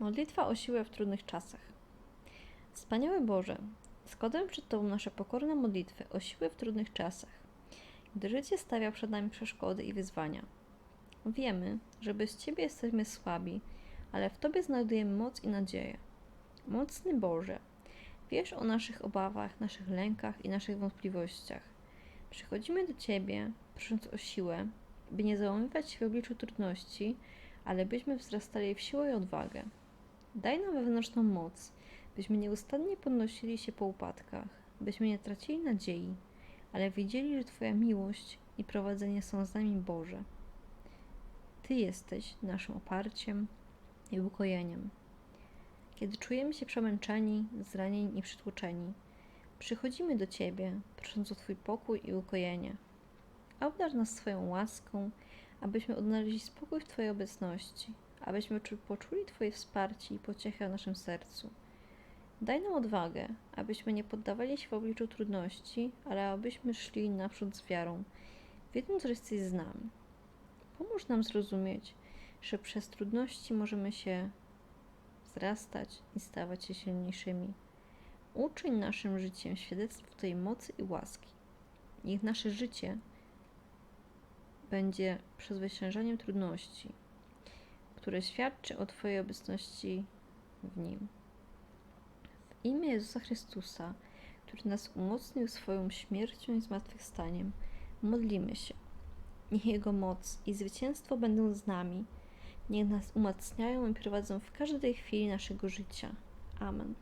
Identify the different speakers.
Speaker 1: Modlitwa o siłę w trudnych czasach. Wspaniały Boże, składam przed Tobą nasze pokorne modlitwy o siłę w trudnych czasach, gdy życie stawia przed nami przeszkody i wyzwania. Wiemy, że bez Ciebie jesteśmy słabi, ale w Tobie znajdujemy moc i nadzieję. Mocny Boże, wiesz o naszych obawach, naszych lękach i naszych wątpliwościach. Przychodzimy do Ciebie, prosząc o siłę, by nie załamywać się w obliczu trudności, ale byśmy wzrastali w siłę i odwagę. Daj nam wewnętrzną moc, byśmy nieustannie podnosili się po upadkach, byśmy nie tracili nadziei, ale wiedzieli, że Twoja miłość i prowadzenie są z nami Boże. Ty jesteś naszym oparciem i ukojeniem. Kiedy czujemy się przemęczeni, zranieni i przytłoczeni, przychodzimy do Ciebie, prosząc o Twój pokój i ukojenie. Obdarz nas swoją łaską, abyśmy odnaleźli spokój w Twojej obecności, abyśmy czu- poczuli Twoje wsparcie i pociechę w naszym sercu. Daj nam odwagę, abyśmy nie poddawali się w obliczu trudności, ale abyśmy szli naprzód z wiarą, wiedząc, że jesteś z nami. Pomóż nam zrozumieć, że przez trudności możemy się wzrastać i stawać się silniejszymi. Uczyń naszym życiem świadectwo Twojej mocy i łaski. Niech nasze życie będzie przezwyciężaniem trudności, które świadczy o Twojej obecności w nim. W imię Jezusa Chrystusa, który nas umocnił swoją śmiercią i zmartwychwstaniem, modlimy się. Niech Jego moc i zwycięstwo będą z nami. Niech nas umacniają i prowadzą w każdej chwili naszego życia. Amen.